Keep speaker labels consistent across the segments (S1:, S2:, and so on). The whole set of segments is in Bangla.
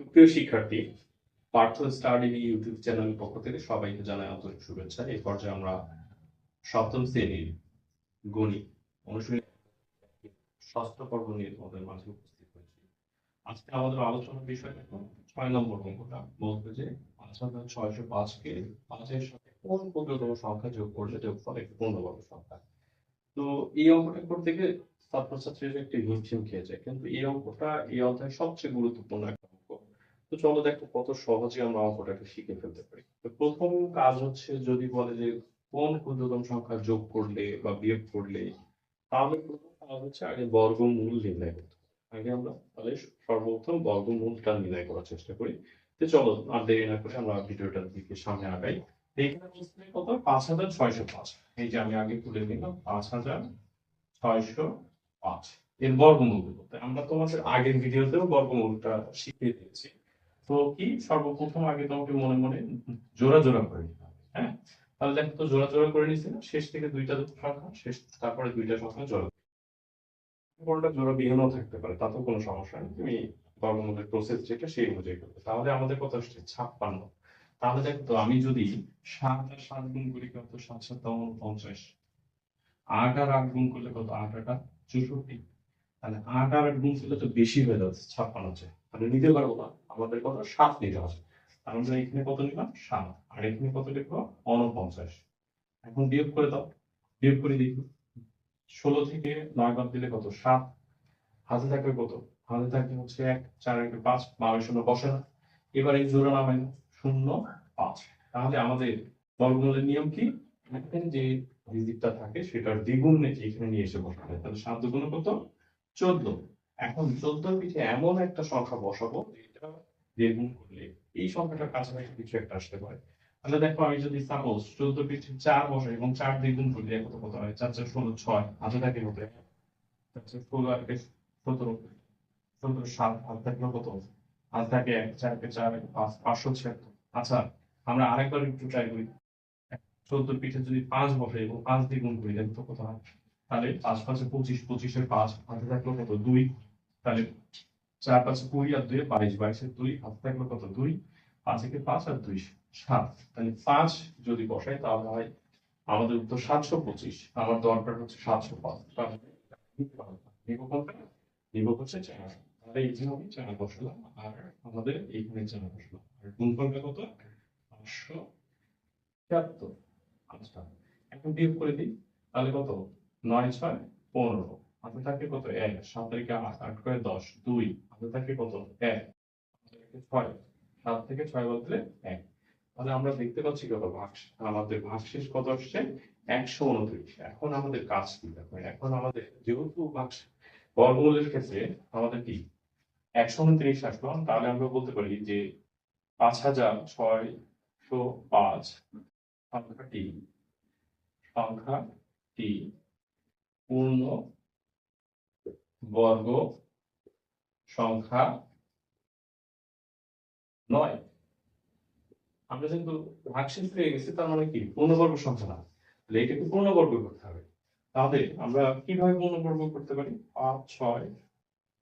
S1: সুপ্রিয় শিক্ষার্থী, পার্থ স্টাডি ইউটিউব চ্যানেলের পক্ষ থেকে সবাইকে জানাই আন্তরিক শুভেচ্ছা। এই পর্যায়ে আমরা সপ্তম শ্রেণির গণিত অনুশীলনী ষষ্ঠ পর্ব নিয়ে তোমাদের মাঝে উপস্থিত হয়েছি। আজকে আমাদের আলোচনার বিষয় ছয় নম্বর অঙ্কটা। বলবে যে পাঁচ হাজার ছয়শো পাঁচকে পাঁচের সাথে কোন ক্ষুদ্রতম সংখ্যা যোগ করলে যোগফল একটি পূর্ণবর্গ সংখ্যা? তো এই অঙ্কটা করতে গিয়ে ছাত্রছাত্রীরা একটি হিমশিম খেয়ে যায়। কিন্তু এই অঙ্কটা এই অধ্যায় সবচেয়ে গুরুত্বপূর্ণ চলো দেখো কত সহজে আমরা অঙ্কটাকে শিখে ফেলতে পারি। প্রথম কাজ হচ্ছে যদি বলে যে কোন ক্ষুদ্রতম সংখ্যা যোগ করলে বা বিয়োগ করলে, তাহলে প্রথম কাজ হচ্ছে আগে বর্গমূল নির্ণয় করতে আগে আমরা তাহলে সর্বপ্রথম বর্গমূলটা নির্ণয় করার চেষ্টা করি। তো চলো, আর দেরি না করে আমরা ভিডিওটার দিকে সামনে আগাই। বলছে কত? পাঁচ হাজার ছয়শো পাঁচ। এই যে আমি আগে তুলে নিলাম, পাঁচ হাজার ছয়শো পাঁচ। এর বর্গমূল আমরা তোমাদের আগের ভিডিওতেও বর্গমূলটা শিখিয়ে দিয়েছি। তো কি? সর্বপ্রথম আগে তোমাকে মনে মনে জোড়া জোড়া করে নিতে হবে হ্যাঁ? তাহলে দেখো তো জোড়া জোড়া করে নিছি না? শেষ থেকে দুইটা সংখ্যা শেষ তারপরে দুইটা সংখ্যা জোড়া কোনটা জোড়া বিহীনও থাকতে পারে তাতেও কোনো সমস্যা নেই। তুমি বর্গমূলের প্রসেস যেটা সেই অনুযায়ী করবে। তাহলে আমাদের কত আসছে ছাপ্পান্ন। তাহলে দেখো তো, আমি যদি সাত আর সাত গুণ করি কত? সাত সাত পঞ্চাশ। আট আর আট গুণ করলে কত? আট আটা, চৌষট্টি। তাহলে আট আর গুণ করলে তো বেশি হয়ে যাচ্ছে, ছাপ্পান্ন হচ্ছে। তাহলে নিতে পারব না, আমাদের কত সাত নিতে হবে। আমরা এখানে কত নিলাম সাত। আর এখানে কত লিখব? অনপঞ্চাশ এখন বিয়োগ করে দাও। বিয়োগ করে দেখি ষোলো থেকে নয় বাদ দিলে কত? সাত। হাতে থাকবে কত? হাতে থাকবে হচ্ছে এক, চার এক পাঁচ বারো শূন্য বসে না এবার এই জোড়া নামাই শূন্য, পাঁচ। তাহলে আমাদের বর্গমূলের নিয়ম কি? যে ডিজিটটা থাকে, সেটার দ্বিগুণ এখানে নিয়ে এসে বসাবে তাহলে সাত দুগুণ কত? চোদ্দ। এখন চোদ্দোর পিঠে এমন একটা সংখ্যা বসাবো এই সংখ্যাটার কাছাকাছি কিছু একটা আসতে পারে। তাহলে দেখো, আমি যদি সাপোজ চোদ্দ পিঠে চার বসাই এবং চার দ্বিগুণ করলে কত কত হয়, চার চার ষোলো ছয় হাতে থাকে হতে ষোলো আর সতেরো সতেরো সাত হাত থাকলে কত? হাত থাকে এক চারকে চার পাঁচ, পাঁচশো ছিয়াত্তর। আচ্ছা আমরা আরেকবার একটু ট্রাই করি। চোদ্দ পিঠে যদি পাঁচ বসে এবং পাঁচ দ্বিগুণ করি, দেখো কত হয়। তাহলে পাঁচ পাঁচে পঁচিশ, পঁচিশের পাঁচ হাতে থাকল কত? দুই। তাহলে চার পাঁচে কুড়ি আর দুই বাইশ বাইশের দুই, হাতে থাকল কত? দুই। পাঁচ একে পাঁচ আর দুই, সাত। তাহলে পাঁচ যদি বসাই, তাহলে হয় আমাদের উত্তর সাতশো পঁচিশ। আমার দরকার হচ্ছে সাতশো পাঁচ। নিব হচ্ছে চার। তাহলে এই যে আমি চার বসালাম, আর আমাদের এইখানে চার বসালাম। আর গুণফলটা কত? পাঁচশো ছিয়াত্তর আচ্ছা এখন বিয়োগ করে দিই। তাহলে কত? নয় ছয়, পনেরো। হাতে থাকে কত এক, সাত তারিখে আট আট করে দশ, দুই। হাতে থাকে কত এক ছয়। সাত থেকে ছয় বদলে এক। তাহলে আমরা দেখতে পাচ্ছি কত আমাদের ভাগশেষ কত আসছে? একশো উনত্রিশ। এখন আমাদের কাজ কি? দেখো, এখন আমাদের যেহেতু ভাগ বর্গমূলের ক্ষেত্রে আমাদের কি? একশো উনত্রিশ আসলো। তাহলে আমরা বলতে পারি যে পাঁচ হাজার ছয়শো পাঁচ। সংখ্যাটি সংখ্যাটি পূর্ণ বর্গ সংখ্যা নয়। আমরা কিন্তু ভাগশেষ পেয়ে গেছি, তার মানে কি? পূর্ণবর্গ সংখ্যা না তাহলে এটাকে পূর্ণবর্গ করতে হবে। তাহলে আমরা কীভাবে পূর্ণবর্গ করতে পারি? পাঁচ, ছয়,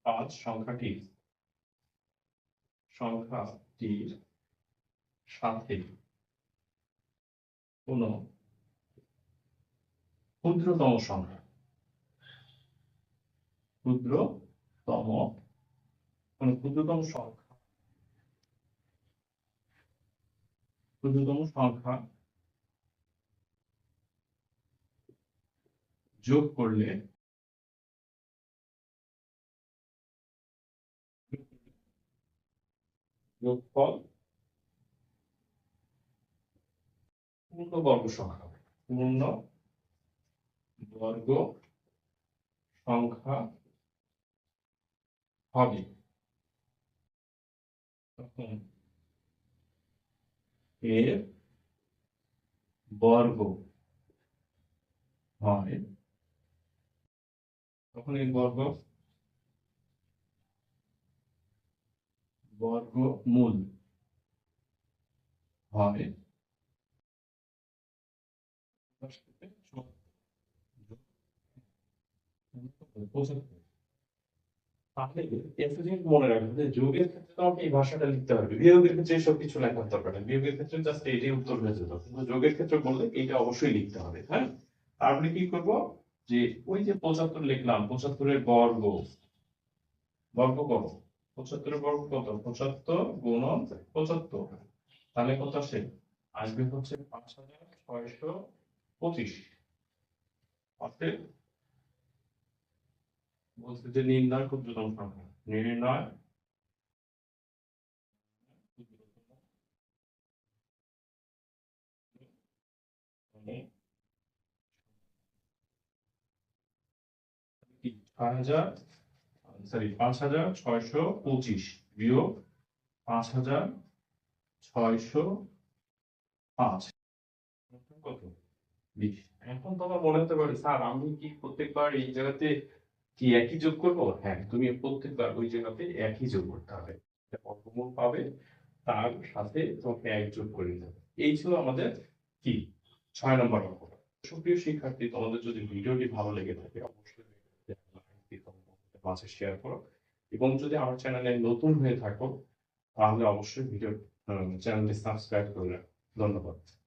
S1: পাঁচ সংখ্যাটি সংখ্যাটির সাথে কোন ক্ষুদ্রতম সংখ্যা। ক্ষুদ্রতম কোন ক্ষুদ্রতম সংখ্যা। ক্ষুদ্রতম সংখ্যা যোগ করলে যোগফল পূর্ণ বর্গ সংখ্যা, পূর্ণ বর্গ সংখ্যা হবে তখন এর বর্গ হয় তখন এর বর্গ বর্গমূল হয় পঁচাত্তর মনে রাখবেন যোগের ক্ষেত্রে তোমাকে এই ভাষাটা লিখতে হবে বিয়োগের ক্ষেত্রে এসব কিছু লেখার দরকার নেই। বিয়োগের ক্ষেত্রে জাস্ট এইটাই উত্তর হয়ে যেত। কিন্তু যোগের ক্ষেত্রে বললে এইটা অবশ্যই লিখতে হবে হ্যাঁ? তারপরে কি করব? যে ওই যে পঁচাত্তর লিখলাম, পঁচাত্তরের বর্গ বর্গ করো পঁচাত্তরের বর্গ কত? পঁচাত্তর গুণন পঁচাত্তর। তাহলে কত আসে? আসবে হচ্ছে পাঁচ হাজার ছয়শো পঁচিশ। অতএব বলছে যে নির্ণয় ক্ষুদ্রতম সংখ্যা নির্ণয় পাঁচ হাজার পঁচিশ পাঁচ হাজার পাঁচ। কত? বিশ। এখন তোমার মনে হতে পারে, স্যার, আমি কি প্রত্যেকবার এই জায়গাতে কি একই যোগ করব? হ্যাঁ তুমি প্রত্যেকবার ওই জায়গাতে একই যোগ করতে হবে। বর্গমূল পাবে, তার সাথে তোমাকে এক যোগ করে নিতে হবে। এই ছিল আমাদের কি? ছয় নম্বর অঙ্ক সুপ্রিয় শিক্ষার্থী, তোমাদের যদি ভিডিওটি ভালো লেগে থাকে, অবশ্যই মাঝে শেয়ার করো। এবং যদি আমার চ্যানেলে নতুন হয়ে থাকো, তাহলে অবশ্যই ভিডিও চ্যানেলটি সাবস্ক্রাইব করে রাখো। ধন্যবাদ।